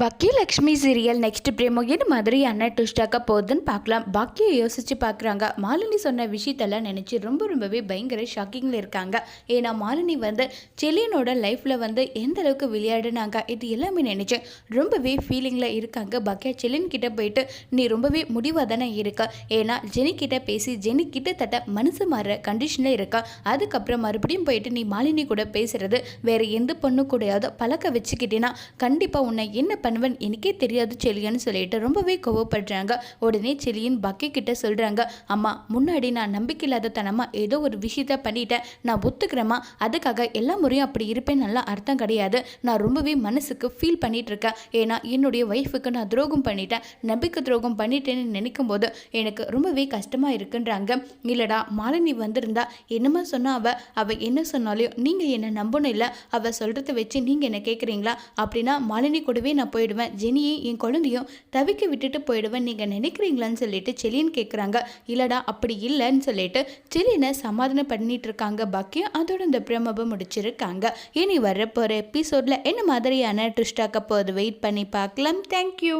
Bhagyalakshmi serial next பிரேமோ என்ன மாதிரியான ட்விஸ்டாக்க போகுதுன்னு பார்க்கலாம். பாக்கியை யோசிச்சு பார்க்குறாங்க. மாலினி சொன்ன விஷயத்தெல்லாம் நினச்சி ரொம்ப ரொம்பவே பயங்கர ஷாக்கிங்கில் இருக்காங்க. ஏன்னா மாலினி வந்து செலியனோட லைஃப்பில் வந்து எந்த அளவுக்கு விளையாடுனாங்க இது எல்லாமே நினச்சி ரொம்பவே ஃபீலிங்கில் இருக்காங்க. பாக்கியா செலின் கிட்ட போயிட்டு நீ ரொம்பவே முடிவாக தானே இருக்க? ஏன்னா ஜெனி கிட்ட பேசி ஜெனி கிட்டத்தட்ட மனசு மாறுற கண்டிஷனில் இருக்கா. அதுக்கப்புறம் மறுபடியும் போயிட்டு நீ மாலினி கூட பேசுகிறது வேறு எந்த பொண்ணு கூடயாவது பழக்க வச்சுக்கிட்டேன்னா கண்டிப்பாக உன்னை என்ன பண்ணுவேன். எனக்கே தெரியாது செலியன்னு சொல்லிட்டு ரொம்பவே கோவப்படுறாங்க. உடனே செலியின் பக்கி கிட்ட சொல்கிறாங்க அம்மா முன்னாடி நான் நம்பிக்கையில்லாத தனமாக ஏதோ ஒரு விஷயத்த பண்ணிட்டேன். நான் ஒத்துக்கிறேம்மா. அதுக்காக எல்லா முறையும் அப்படி இருப்பேன் நல்லா அர்த்தம் கிடையாது. நான் ரொம்பவே மனசுக்கு ஃபீல் பண்ணிட்டு இருக்கேன் ஏன்னா என்னுடைய ஒய்ஃபுக்கு நான் துரோகம் பண்ணிட்டேன். நம்பிக்கை துரோகம் பண்ணிட்டேன்னு நினைக்கும் போது எனக்கு ரொம்பவே கஷ்டமாக இருக்குன்றாங்க. இல்லடா மாலினி வந்திருந்தா என்னமா சொன்னா அவ? அவள் என்ன சொன்னாலையும் நீங்கள் என்ன நம்பணும் இல்லை. அவ சொல்கிறத வச்சு நீங்கள் என்ன கேட்குறீங்களா அப்படின்னா மாலினி கூடவே நான் போயிடுவேன். ஜெனியை என் குழந்தையும் தவிக்க விட்டுட்டு போயிடுவேன். நீங்கள் நினைக்கிறீங்களான்னு சொல்லிட்டு செலியன் கேட்குறாங்க இல்லடா அப்படி இல்லைன்னு சொல்லிட்டு செலியனை சமாதானம் பண்ணிட்டு இருக்காங்க பாக்கியம் அதோட இந்த பிரமபம் முடிச்சிருக்காங்க. இனி வரப்போகிற எபிசோடில் என்ன மாதிரியான ட்ரிஸ்டாக்க போகுது? வெயிட் பண்ணி பார்க்கலாம். தேங்க்யூ